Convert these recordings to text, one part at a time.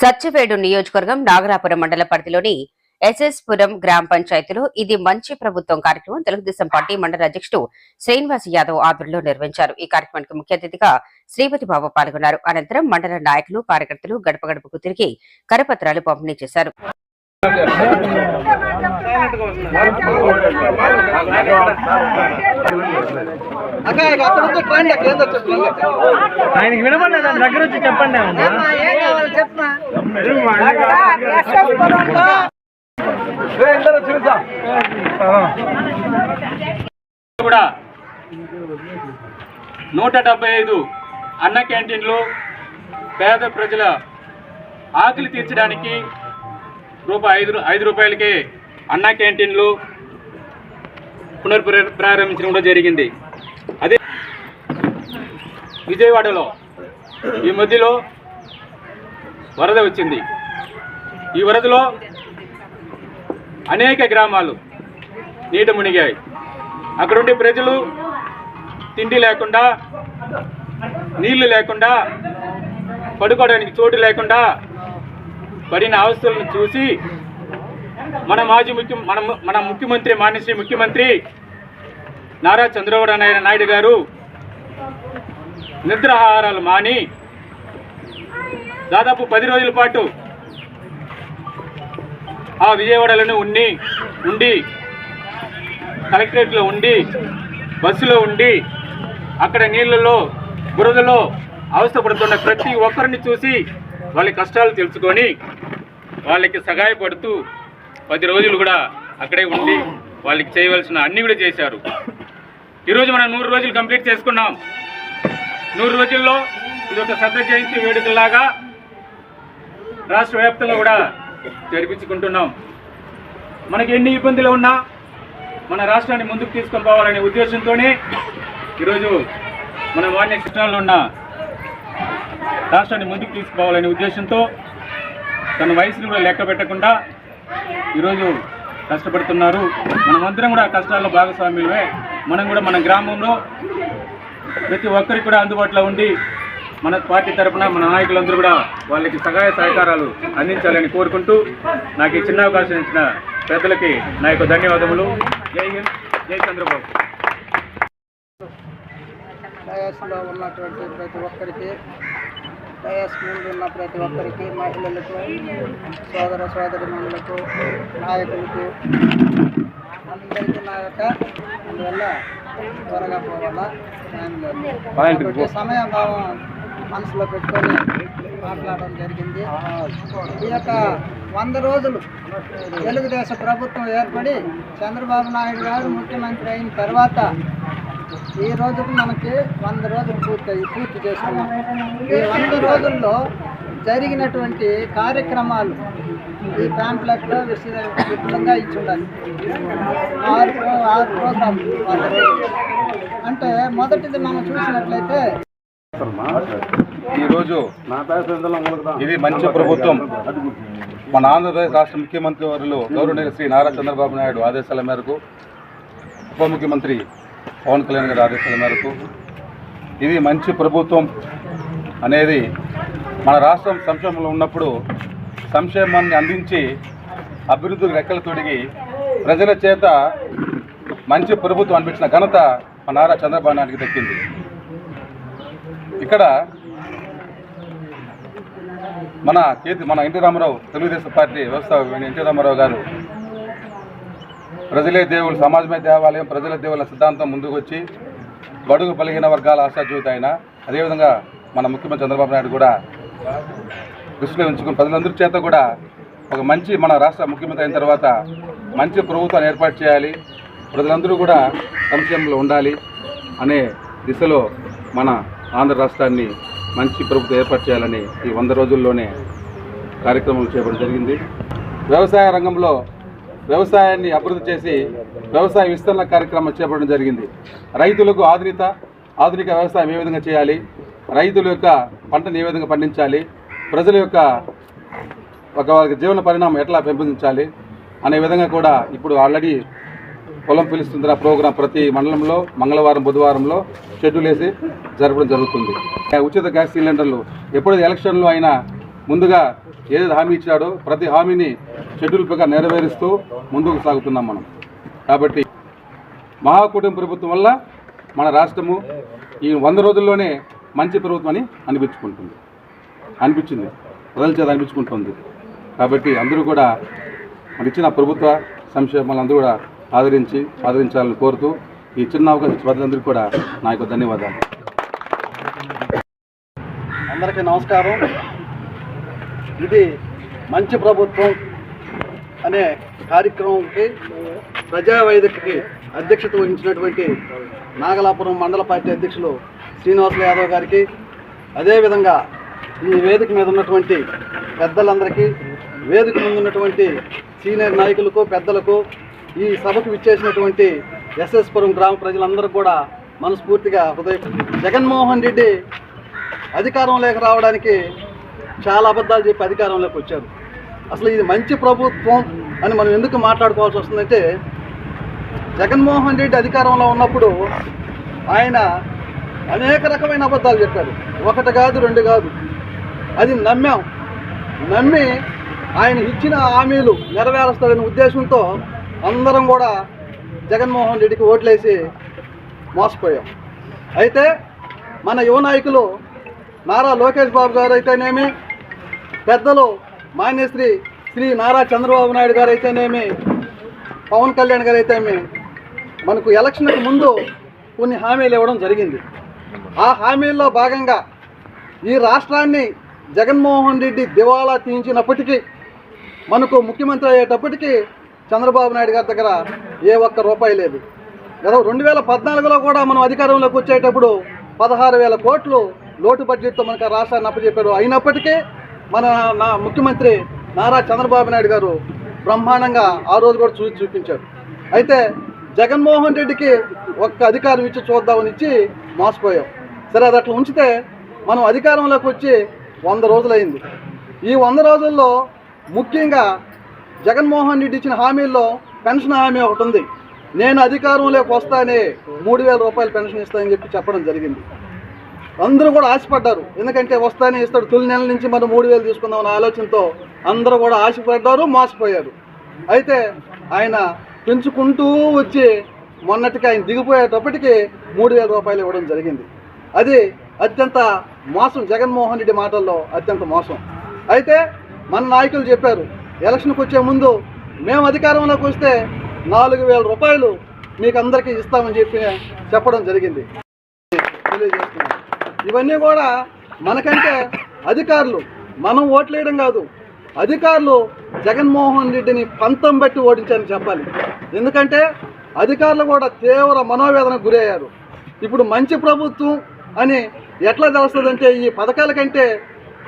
సత్యవేడు నియోజకవర్గం నాగరాపురం మండల పరిధిలోని ఎస్ఎస్పురం గ్రామ పంచాయతీలో ఇది మంచి ప్రభుత్వం కార్యక్రమం. తెలుగుదేశం పార్టీ మండల అధ్యక్షుడు శ్రీనివాస్ యాదవ్ ఆధ్వర్యంలో నిర్వహించారు. ఈ కార్యక్రమానికి ముఖ్య అతిథిగా శ్రీపతి బాబు పాల్గొన్నారు. అనంతరం మండల నాయకులు కార్యకర్తలు గడప గడపకు తిరిగి కరపత్రాలు పంపిణీ చేశారు. ఆయనకి వినపడలేదు ఆయన దగ్గర వచ్చి చెప్పండి కూడా నూట డెబ్బై ఐదు అన్న క్యాంటీన్లు పేద ప్రజల ఆకలి తీర్చడానికి రూపాయి ఐదు ఐదు రూపాయలకే అన్నా క్యాంటీన్లు పునర్ప్ర ప్రారంభించడం కూడా జరిగింది. అదే విజయవాడలో ఈ మధ్యలో వరద వచ్చింది. ఈ వరదలో అనేక గ్రామాలు నీట మునిగాయి. అక్కడుండే ప్రజలు తిండి లేకుండా నీళ్ళు లేకుండా పడుకోవడానికి చోటు లేకుండా పడిన అవస్థలను చూసి మన మాజీ ముఖ్య మన మన ముఖ్యమంత్రి మాన్యశ్రీ ముఖ్యమంత్రి నారా చంద్రబాబు నాయుడు నాయుడు గారు నిద్రాహారాలు మాని దాదాపు పది రోజుల పాటు ఆ విజయవాడలోనే ఉండి ఉండి కలెక్టరేట్లో ఉండి బస్సులో ఉండి అక్కడ నీళ్ళలో బురదలో అవస్థపడుతున్న ప్రతి ఒక్కరిని చూసి వాళ్ళ కష్టాలు తెలుసుకొని వాళ్ళకి సహాయపడుతూ పది రోజులు కూడా అక్కడే ఉండి వాళ్ళకి చేయవలసిన అన్నీ కూడా చేశారు. ఈరోజు మనం నూరు రోజులు కంప్లీట్ చేసుకున్నాం. నూరు రోజుల్లో ఇది ఒక శ్రద్ధ జయంతి వేడుకలాగా రాష్ట్ర వ్యాప్తంగా కూడా జరిపించుకుంటున్నాం. మనకి ఎన్ని ఇబ్బందులు ఉన్నా మన రాష్ట్రాన్ని ముందుకు తీసుకొని పోవాలనే ఉద్దేశంతోనే ఈరోజు మన వాణ్య కృష్ణాల్లో ఉన్న రాష్ట్రాన్ని ముందుకు తీసుకుపోవాలనే ఉద్దేశంతో తన వయసును కూడా లెక్క పెట్టకుండా ఈరోజు కష్టపడుతున్నారు. మనమందరం కూడా కష్టాల్లో భాగస్వామ్యులమే మనం కూడా మన గ్రామంలో ప్రతి ఒక్కరికి కూడా అందుబాటులో ఉండి మన పార్టీ తరఫున మన నాయకులందరూ కూడా వాళ్ళకి సహాయ సహకారాలు అందించాలని కోరుకుంటూ నాకు ఈ చిన్న అవకాశం ఇచ్చిన పెద్దలకి నా యొక్క ధన్యవాదములు. జై హింద్ జై చంద్రబాబు. డయాస్లో ఉన్నటువంటి ప్రతి ఒక్కరికి డయాస్ ముందు ఉన్న ప్రతి ఒక్కరికి మహిళలకు సోదర సోదరి మనులకు నాయకులకు అందరికీ నా యొక్క అందువల్ల త్వరగా పోవాలా? సమయం భావం మనసులో పెట్టుకొని మాట్లాడడం జరిగింది. ఈ యొక్క వంద రోజులు తెలుగుదేశం ప్రభుత్వం ఏర్పడి చంద్రబాబు నాయుడు గారు ముఖ్యమంత్రి అయిన తర్వాత ఈ రోజుకు మనకి వంద రోజులు పూర్తి పూర్తి చేసుకున్నాం. ఈ వంద రోజుల్లో జరిగినటువంటి కార్యక్రమాలు ఈ ప్యాంప్లెట్లో విపులంగా ఇచ్చి ఉండాలి. ఆరు ఆరు ప్రోగ్రాంలు వంద రోజులు అంటే మొదటిది మనం చూసినట్లయితే ఈరోజు ఇది మంచి ప్రభుత్వం. మన ఆంధ్రప్రదేశ్ రాష్ట్ర ముఖ్యమంత్రి వారిలో గౌరవనీయ శ్రీ నారా చంద్రబాబు నాయుడు ఆదేశాల మేరకు ఉప ముఖ్యమంత్రి పవన్ కళ్యాణ్ గారి ఆదేశాల మేరకు ఇది మంచి ప్రభుత్వం అనేది మన రాష్ట్రం సంక్షేమంలో ఉన్నప్పుడు సంక్షేమాన్ని అందించి అభివృద్ధికి రెక్కలు తొడిగి ప్రజల చేత మంచి ప్రభుత్వం అనిపించిన ఘనత మన నారా చంద్రబాబు నాయుడికి దక్కింది. ఇక్కడ మన కేతి మన N T Rama Rao Telugu Desam party వ్యవస్థ ఎన్టీ రామారావు గారు ప్రజలే దేవుళ్ళు సమాజమే దేవాలయం ప్రజల దేవుళ్ళ సిద్ధాంతం ముందుకు వచ్చి బడుగు బలహీన వర్గాల ఆశాజ్యోతి ఆయన. అదేవిధంగా మన ముఖ్యమంత్రి చంద్రబాబు నాయుడు కూడా దృష్టిలో ఉంచుకుని ప్రజలందరి చేత కూడా ఒక మంచి మన రాష్ట్ర ముఖ్యమంత్రి అయిన తర్వాత మంచి ప్రభుత్వాన్ని ఏర్పాటు చేయాలి. ప్రజలందరూ కూడా సంక్షేమంలో ఉండాలి అనే దిశలో మన ఆంధ్ర రాష్ట్రాన్ని మంచి ప్రభుత్వం ఏర్పాటు చేయాలని ఈ వంద రోజుల్లోనే కార్యక్రమం చేయడం జరిగింది. వ్యవసాయ రంగంలో వ్యవసాయాన్ని అభివృద్ధి చేసి వ్యవసాయ విస్తరణ కార్యక్రమం చేపట్టడం జరిగింది. రైతులకు ఆధునిక ఆధునిక వ్యవసాయం ఏ విధంగా చేయాలి? రైతుల యొక్క పంటను ఏ విధంగా పండించాలి? ప్రజల యొక్క ఒక వారికి జీవన పరిణామం ఎట్లా పెంపొందించాలి? అనే విధంగా కూడా ఇప్పుడు ఆల్రెడీ పొలం పిలుస్తుంది ఆ ప్రోగ్రాం ప్రతి మండలంలో మంగళవారం బుధవారంలో షెడ్యూల్ వేసి జరపడం జరుగుతుంది. ఉచిత గ్యాస్ సిలిండర్లు ఎప్పుడు ఎలక్షన్లో అయినా ముందుగా ఏది హామీ ఇచ్చాడో ప్రతి హామీని షెడ్యూల్ ప్రకారం నెరవేరుస్తూ ముందుకు సాగుతున్నాం మనం. కాబట్టి మహాకూటమి ప్రభుత్వం వల్ల మన రాష్ట్రము ఈ వంద రోజుల్లోనే మంచి ప్రభుత్వం అని అనిపించుకుంటుంది. అనిపించింది. ప్రజల చేత అనిపించుకుంటుంది. కాబట్టి అందరూ కూడా మన ఇచ్చిన ప్రభుత్వ సంక్షేమాలు అందరూ కూడా ఆదరించి ఆదరించాలని కోరుతూ ఈ చిన్న అవకాశం ప్రజలందరికీ కూడా నా యొక్క ధన్యవాదాలు. అందరికీ నమస్కారం. ఇది మంచి ప్రభుత్వం అనే కార్యక్రమంకి ప్రజావేదికకి అధ్యక్షత వహించినటువంటి నాగలాపురం మండల పార్టీ అధ్యక్షులు శ్రీనివాసులు యాదవ్ గారికి అదేవిధంగా ఈ వేదిక మీద ఉన్నటువంటి పెద్దలందరికీ వేదిక ముందు ఉన్నటువంటి సీనియర్ నాయకులకు పెద్దలకు ఈ సభకు విచ్చేసినటువంటి ఎస్ఎస్పురం గ్రామ ప్రజలందరూ కూడా మనస్ఫూర్తిగా హృదయ జగన్మోహన్ రెడ్డి అధికారంలోకి రావడానికి చాలా అబద్ధాలు చెప్పి అధికారంలోకి వచ్చారు. అసలు ఇది మంచి ప్రభుత్వం అని మనం ఎందుకు మాట్లాడుకోవాల్సి వస్తుందంటే జగన్మోహన్ రెడ్డి అధికారంలో ఉన్నప్పుడు ఆయన అనేక రకమైన అబద్ధాలు చెప్పారు. ఒకటి కాదు రెండు కాదు. అది నమ్మాం. నమ్మి ఆయన ఇచ్చిన హామీలు నెరవేరుస్తాడనే ఉద్దేశంతో అందరం కూడా జగన్మోహన్ రెడ్డికి ఓట్లేసి మోసపోయాం. అయితే మన యువ నాయకులు నారా లోకేష్ బాబు గారు అయితేనేమి పెద్దలు మాన్యశ్రీ శ్రీ నారా చంద్రబాబు నాయుడు గారు అయితేనేమి పవన్ కళ్యాణ్ గారు అయితేమి మనకు ఎలక్షన్కి ముందు కొన్ని హామీలు ఇవ్వడం జరిగింది. ఆ హామీల్లో భాగంగా ఈ రాష్ట్రాన్ని జగన్మోహన్ రెడ్డి దివాలా తీయించినప్పటికీ మనకు ముఖ్యమంత్రి అయ్యేటప్పటికీ చంద్రబాబు నాయుడు గారి దగ్గర ఏ ఒక్క రూపాయి లేదు. గత రెండు వేల పద్నాలుగులో కూడా మనం అధికారంలోకి వచ్చేటప్పుడు పదహారు వేల కోట్లు లోటు బడ్జెట్తో మనకు ఆ రాష్ట్రాన్ని అప్పచెప్పారు అయినప్పటికీ మన నా ముఖ్యమంత్రి నారా చంద్రబాబు నాయుడు గారు బ్రహ్మాండంగా ఆ రోజు కూడా చూసి చూపించారు. అయితే జగన్మోహన్ రెడ్డికి ఒక్క అధికారం ఇచ్చి చూద్దామని ఇచ్చి మోసపోయాం. సరే అది అట్లా ఉంచితే మనం అధికారంలోకి వచ్చి వంద రోజులైంది. ఈ వంద రోజుల్లో ముఖ్యంగా జగన్మోహన్ రెడ్డి ఇచ్చిన హామీల్లో పెన్షన్ హామీ ఒకటి ఉంది. నేను అధికారంలోకి వస్తానే మూడు వేల రూపాయలు పెన్షన్ ఇస్తానని చెప్పి చెప్పడం జరిగింది. అందరూ కూడా ఆశపడ్డారు. ఎందుకంటే వస్తానే ఇస్తాడు. తొలి నెల నుంచి మనం మూడు వేలు తీసుకుందాం అనే ఆలోచనతో అందరూ కూడా ఆశపడ్డారు మోసపోయారు. అయితే ఆయన పెంచుకుంటూ వచ్చి మొన్నటికి ఆయన దిగిపోయేటప్పటికి మూడు వేల రూపాయలు ఇవ్వడం జరిగింది. అది అత్యంత మోసం. జగన్మోహన్ రెడ్డి మాటల్లో అత్యంత మోసం. అయితే మన నాయకులు చెప్పారు ఎలక్షన్కి వచ్చే ముందు మేము అధికారంలోకి వస్తే నాలుగు వేల రూపాయలు మీకు అందరికీ ఇస్తామని చెప్పి చెప్పడం జరిగింది. ఇవన్నీ కూడా మనకంటే అధికారులు. మనం ఓట్లేయడం కాదు. అధికారులు జగన్మోహన్ రెడ్డిని పంతం బట్టి ఓడించారని చెప్పాలి. ఎందుకంటే అధికారులు కూడా తీవ్ర మనోవేదనకు గురయ్యారు. ఇప్పుడు మంచి ప్రభుత్వం అని ఎట్లా తెలుస్తుందంటే ఈ పథకాల కంటే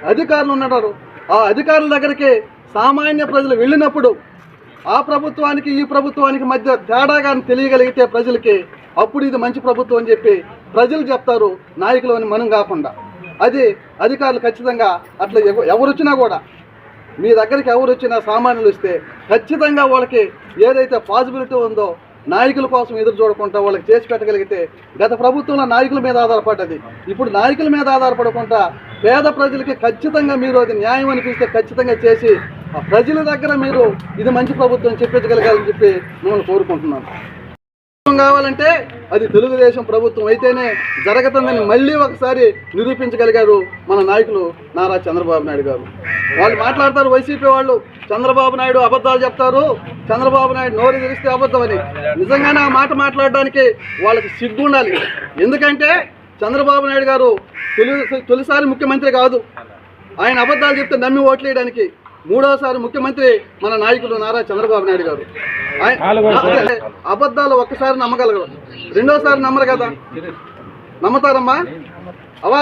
అధికారులు ఉన్నారు. ఆ అధికారుల దగ్గరికి సామాన్య ప్రజలు వెళ్ళినప్పుడు ఆ ప్రభుత్వానికి ఈ ప్రభుత్వానికి మధ్య తేడాగా తెలియగలిగితే ప్రజలకి అప్పుడు ఇది మంచి ప్రభుత్వం అని చెప్పి ప్రజలు చెప్తారు నాయకులు అని మనం కాకుండా. అది అధికారులు ఖచ్చితంగా అట్లా ఎవ- ఎవరు వచ్చినా కూడా మీ దగ్గరికి ఎవరు వచ్చినా సామాన్యులు వస్తే ఖచ్చితంగా వాళ్ళకి ఏదైతే పాసిబిలిటీ ఉందో నాయకుల కోసం ఎదురు చూడకుండా వాళ్ళకి చేసి పెట్టగలిగితే గత ప్రభుత్వంలో నాయకుల మీద ఆధారపడ్డది. ఇప్పుడు నాయకుల మీద ఆధారపడకుండా పేద ప్రజలకి ఖచ్చితంగా మీరు అది న్యాయం అనిపిస్తే ఖచ్చితంగా చేసి ప్రజల దగ్గర మీరు ఇది మంచి ప్రభుత్వం చెప్పించగలగాలని చెప్పి మిమ్మల్ని కోరుకుంటున్నాను. కావాలంటే అది తెలుగుదేశం ప్రభుత్వం అయితేనే జరగతుందని మళ్ళీ ఒకసారి నిరూపించగలిగారు మన నాయకులు నారా చంద్రబాబు నాయుడు గారు. వాళ్ళు మాట్లాడతారు వైసీపీ వాళ్ళు చంద్రబాబు నాయుడు అబద్ధాలు చెప్తారు చంద్రబాబు నాయుడు నోరు తెరిస్తే అబద్ధమని నిజంగానే ఆ మాట మాట్లాడడానికి వాళ్ళకి సిగ్గు ఉండాలి. ఎందుకంటే చంద్రబాబు నాయుడు గారు తొలి తొలిసారి ముఖ్యమంత్రి కాదు. ఆయన అబద్ధాలు చెప్తే నమ్మి ఓట్లేయడానికి మూడోసారి ముఖ్యమంత్రి మన నాయకులు నారా చంద్రబాబు నాయుడు గారు. అబద్ధాలు ఒక్కసారి నమ్మగలరు. రెండోసారి నమ్మరు కదా. నమ్ముతారమ్మా? అవా